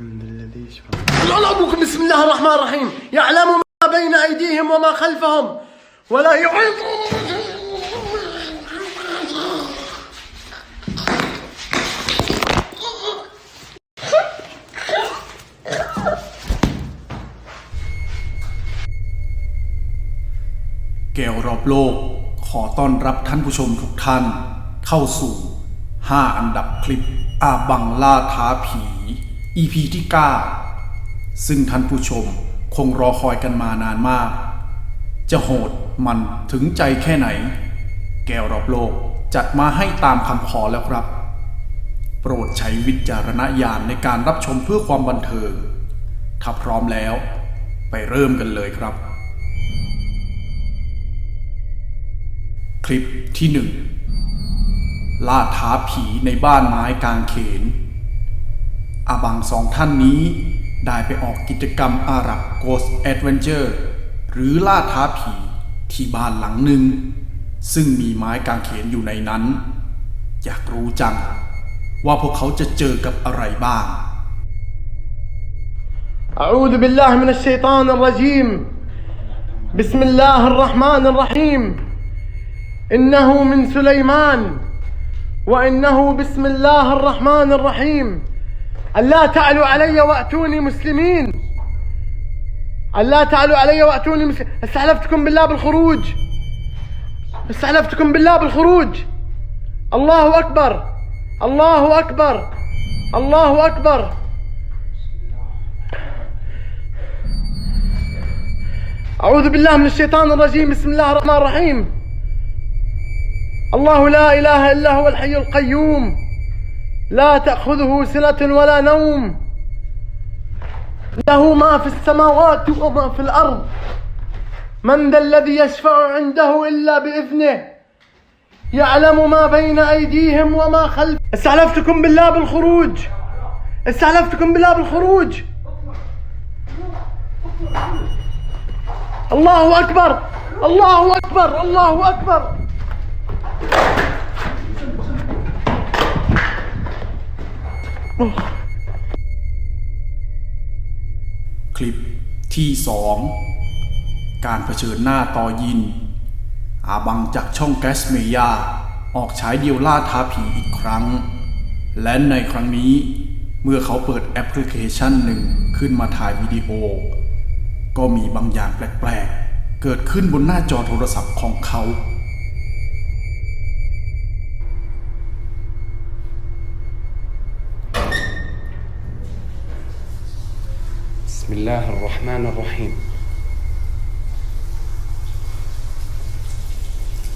من الذي يشفع قل أبوكم بسم الله الرحمن الرحيم يعلم ما بين أيديهم وما خلفهم ولا يحيطونแก้วรอบโลก ขอต้อนรับท่านผู้ชมทุกท่าน เข้าสู่ 5 อันดับคลิป อาบังล่าท้าผี EP ที่ 9 ซึ่งท่านผู้ชมคงรอคอยกันมานานมาก จะโหดมันถึงใจแค่ไหน แก้วรอบโลกจัดมาให้ตามคำขอแล้วครับ โปรดใช้วิจารณญาณในการรับชมเพื่อความบันเทิง ถ้าพร้อมแล้ว ไปเริ่มกันเลยครับ คลิปที่หนึ่งล่าท้าผีในบ้านไม้กลางเขน อาบังสองท่านนี้ได้ไปออกกิจกรรมอาหรับ Ghost Adventure หรือล่าท้าผีที่บ้านหลังหนึ่ง ซึ่งมีไม้กางเขนอยู่ในนั้น อยากรู้จัง ว่าพวกเขาจะเจอกับอะไรบ้าง أعوذ بالله من الشيطان الرجيم بسم الله الرحمن الرحيم إنه من سليمان وإنه بسم الله الرحمن الرحيم ألا تعلوا علي وأتوني مسلمين. ألا تعلوا علي وأتوني مسلمين. استحلفتكم بالله بالخروج. استحلفتكم بالله بالخروج. الله أكبر. الله أكبر. الله أكبر. أعوذ بالله من الشيطان الرجيم. بسم الله الرحمن الرحيم. الله لا إله إلا هو الحي القيوم. لا تأخذه سنة ولا نوم. له ما في السماوات وما في الأرض. من ذا الذي يشفع عنده إلا بإذنه. يعلم ما بين أيديهم وما خلف. استحلفتكم بالله بالخروج. استحلفتكم بالله بالخروج. الله أكبر. الله أكبر. الله أكبر. คลิปที่สองการเผชิญหน้าต่อยิน อาบังจากช่องแกสเมียา ออกฉายเดียวล่าท้าผีอีกครั้ง และในครั้งนี้เมื่อเขาเปิดแอปพลิเคชันหนึ่งขึ้นมาถ่ายวิดีโอ ก็มีบางอย่างแปลกๆ เกิดขึ้นบนหน้าจอโทรศัพท์ของเขา بسم الله الرحمن الرحيم.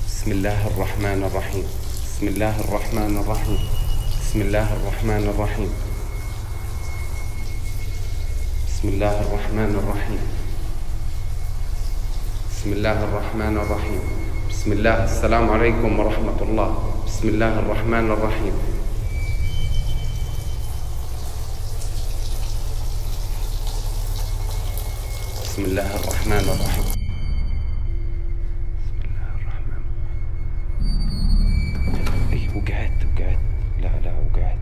بسم الله الرحمن الرحيم. بسم الله الرحمن الرحيم. بسم الله الرحمن الرحيم. بسم الله الرحمن الرحيم. بسم الله الرحمن الرحيم. بسم الله. السلام عليكم ورحمة الله. بسم الله الرحمن الرحيم. بسم الله الرحمن الرحيم. بسم الله الرحمن إيه وقعت وقعت لا لا وقعت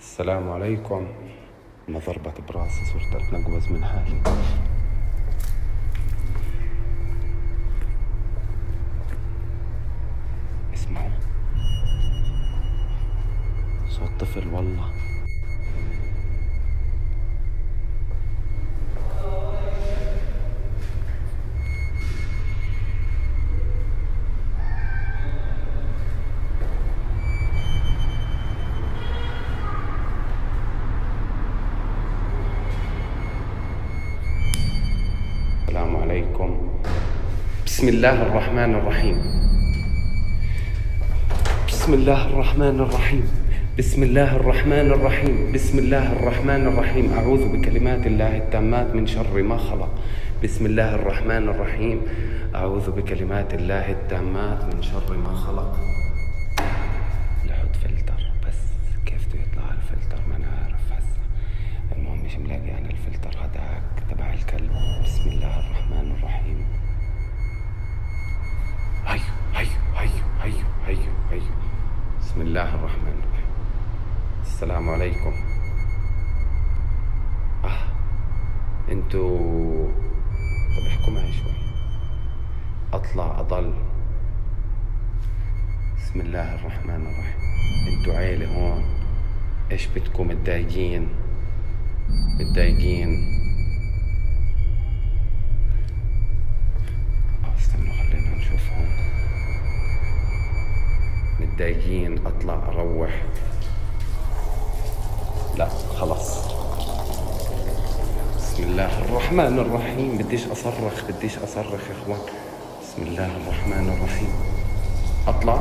السلام عليكم. ما ضربت براسي صرت اتنقوز من حالي. صوت طفل والله. السلام عليكم. بسم الله الرحمن الرحيم. بسم الله الرحمن الرحيم. بسم الله الرحمن الرحيم. بسم الله الرحمن الرحيم. أعوذ بكلمات الله التامات من شر ما خلق. بسم الله الرحمن الرحيم. أعوذ بكلمات الله التامات من شر ما خلق. لحط فلتر. بس كيف بده يطلع الفلتر؟ ما نعرف هسه. المهم مانيش ملاقي أنا الفلتر هذاك تبع الكلب. بسم الله الرحمن الرحيم. هيو هيو هيو هيو هيو هيو. بسم الله الرحمن الرحيم. السلام عليكم. آه انتو طب احكوا معي شوي. أطلع أضل. بسم الله الرحمن الرحيم. انتو عيلة هون. إيش بدكم متضايقين؟ متضايقين. آه، استنوا خلينا نشوف هون متضايقين. أطلع أروح. لا خلاص. بسم الله الرحمن الرحيم. بديش أصرخ بديش أصرخ يا إخوان. بسم الله الرحمن الرحيم. أطلع.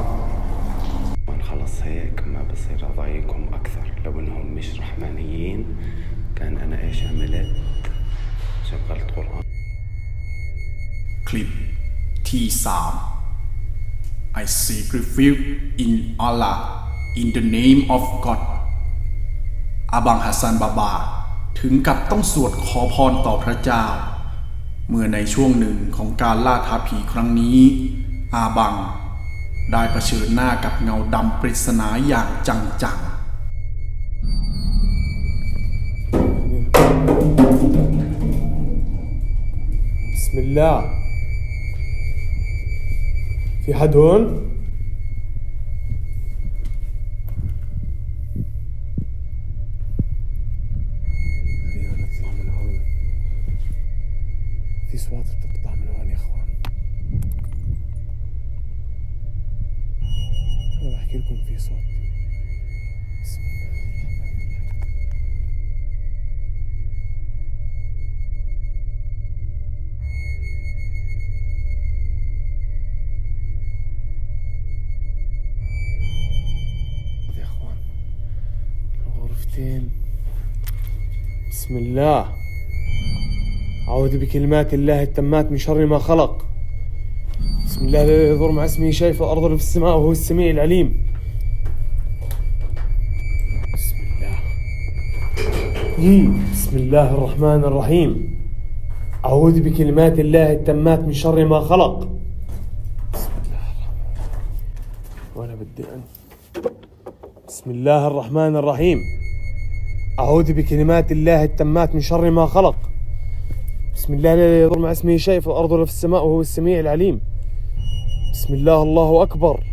خلص هيك ما بصير اضايقهم أكثر. لو إنهم مش رحمانيين كان أنا إيش عملت؟ شغلت قرآن. كليب. تي سام I seek refuge in Allah. In the name of God. อาบังฮัสซันบาบา ถึงกับต้องสวดขอพรต่อพระเจ้า เมื่อในช่วงหนึ่งของการล่าท้าผีครั้งนี้ อาบัง ได้เผชิญหน้ากับเงาดำปริศนาอย่างจังๆ بسم الله في حد هون؟ بسم الله. أعوذ بكلمات الله التامات من شر ما خلق. بسم الله لا يضر مع اسمه شيء في الأرض في السماء وهو السميع العليم. بسم الله. بسم الله الرحمن الرحيم. أعوذ بكلمات الله التامات من شر ما خلق. بسم الله الرحمن الرحيم. وأنا بدي أن بسم الله الرحمن الرحيم. أعوذ بكلمات الله التامات من شر ما خلق. بسم الله لا يضر مع اسمه شيء في الأرض ولا في السماء وهو السميع العليم. بسم الله الله أكبر.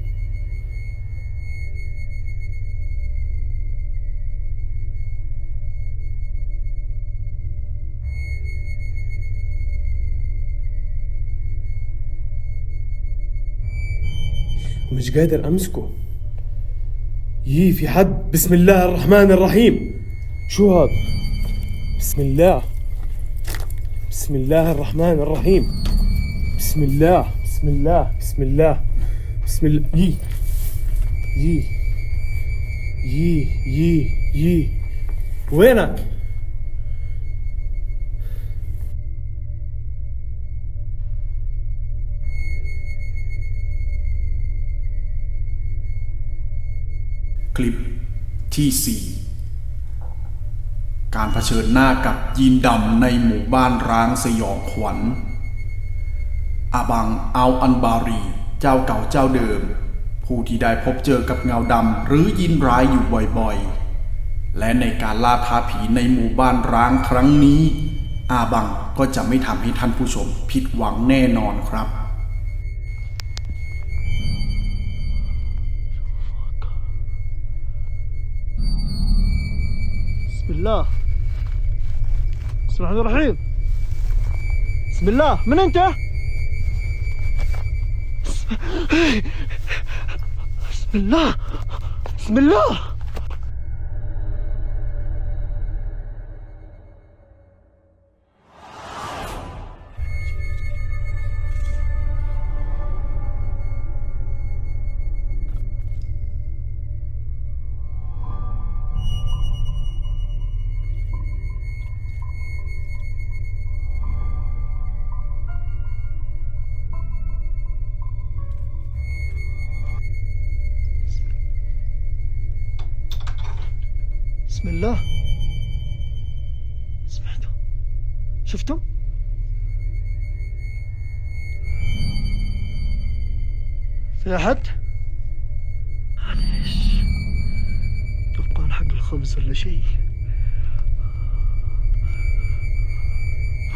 مش قادر أمسكه. يي في حد. بسم الله الرحمن الرحيم. شو هذا؟ بسم الله. بسم الله الرحمن الرحيم. بسم الله. بسم الله. بسم الله. بسم الله. يي. يي. يي. يي. يي. وينك؟ كليب تي سي การเผชิญหน้ากับยีนดำในหมู่บ้านร้างสยองขวัญ อาบังเอาอันบารี เจ้าเก่าเจ้าเดิม ผู้ที่ได้พบเจอกับเงาดำหรือยินร้ายอยู่บ่อยๆ และในการล่าท้าผีในหมู่บ้านร้างครั้งนี้ อาบังก็จะไม่ทำให้ท่านผู้ชมผิดหวังแน่นอนครับบิลลาห์ بسم الله الرحمن الرحيم. بسم الله. من أنت؟ بسم الله. بسم الله. بسم الله. سمعتوا شفتوا في أحد معليش يبقى حق الخبز ولا شيء.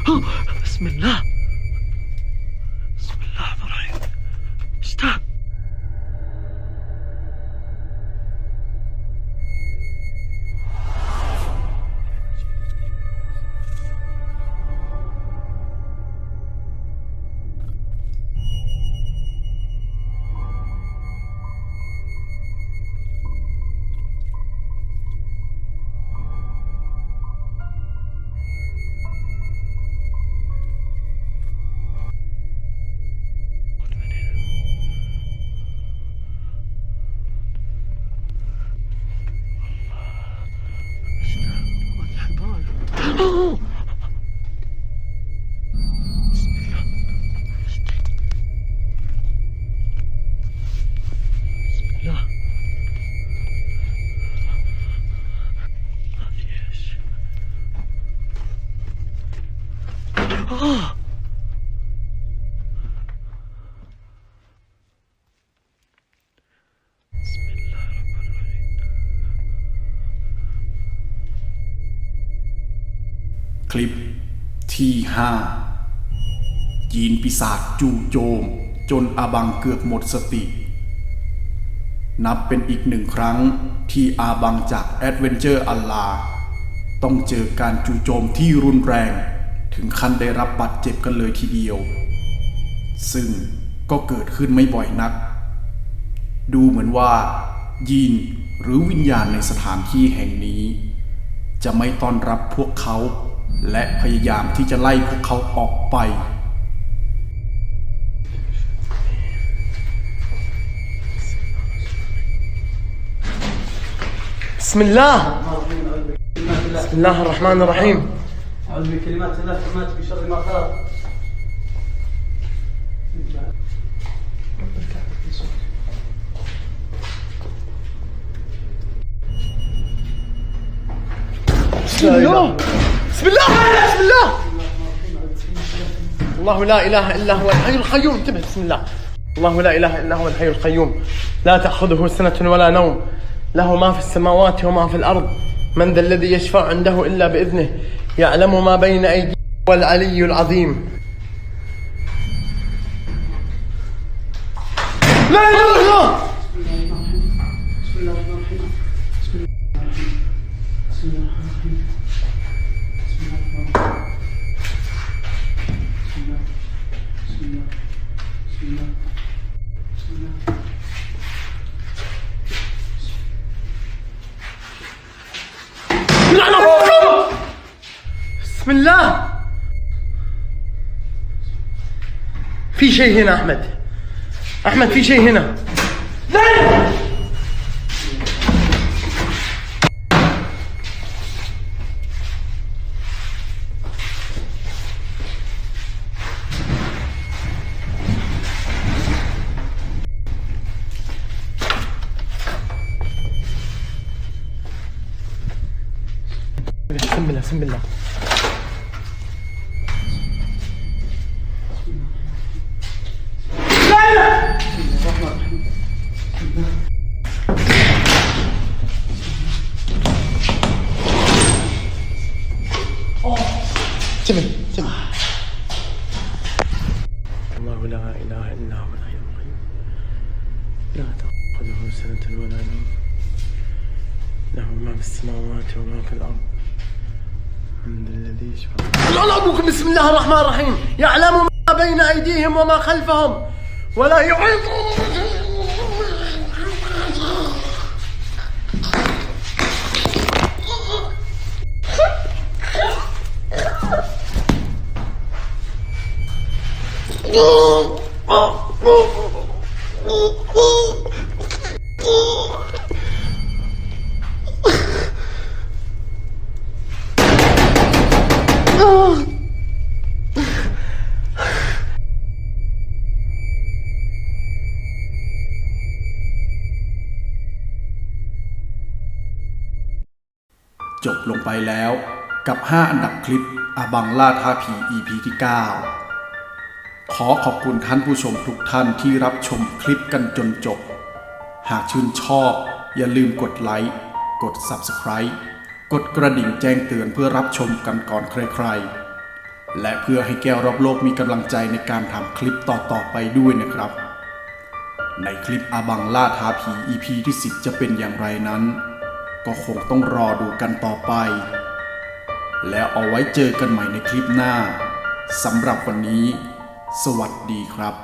آه، بسم الله. คลิปที่5ยีนปีศาจจู่โจม จนอาบังเกือบหมดสติ นับเป็นอีกหนึ่งครั้งที่อาบังจากแอดเวนเจอร์อัลลา ต้องเจอการจู่โจมที่รุนแรง ถึงขั้นได้รับบาดเจ็บกันเลยทีเดียว ซึ่งก็เกิดขึ้นไม่บ่อยนัก ดูเหมือนว่า ยีนหรือวิญญาณในสถานที่แห่งนี้ จะไม่ต้อนรับพวกเขา และพยายามที่จะไล่พวกเขาออกไป بسم الله بسم الله الرحمن الرحيم أعوذ بكلمات الله التامات من شر ما خلق بسم الله بسم الله بسم الله. الله لا إله إلا هو الحي القيوم. انتبه بسم الله. الله لا إله إلا هو الحي القيوم. لا تأخذه سنة ولا نوم. له ما في السماوات وما في الأرض. من ذا الذي يشفع عنده إلا بإذنه. يعلم ما بين أيديهم. والعلي العظيم. لا إله إلا الله. شيء هنا أحمد. أحمد في شيء هنا. بسم الله بسم الله. الله لا إله إلا هو الحي القيوم. لا تأخذه سنة ولا نوم. له ما في السماوات وما في الأرض. ذا الذي يشفع لا ابوكم بسم الله الرحمن الرحيم. يعلم ما بين أيديهم وما خلفهم. ولا يحيطون จบลงไปแล้วกับ 5 อันดับคลิปอาบังล่าท้าผี EP ที่ 9 ขอขอบคุณท่านผู้ชมทุกท่านที่รับชมคลิปกันจนจบ หากชื่นชอบ อย่าลืมกดไลค์ กด Subscribe กดกระดิ่งแจ้งเตือนเพื่อรับชมกันก่อนใครๆ และเพื่อให้แก้วรอบโลกมีกำลังใจในการทำคลิปต่อๆไปด้วยนะครับ ในคลิปอาบังล่าท้าผี EP ที่10จะเป็นอย่างไรนั้น ก็คงต้องรอดูกันต่อไป แล้วเอาไว้เจอกันใหม่ในคลิปหน้าสำหรับวันนี้ สวัสดีครับ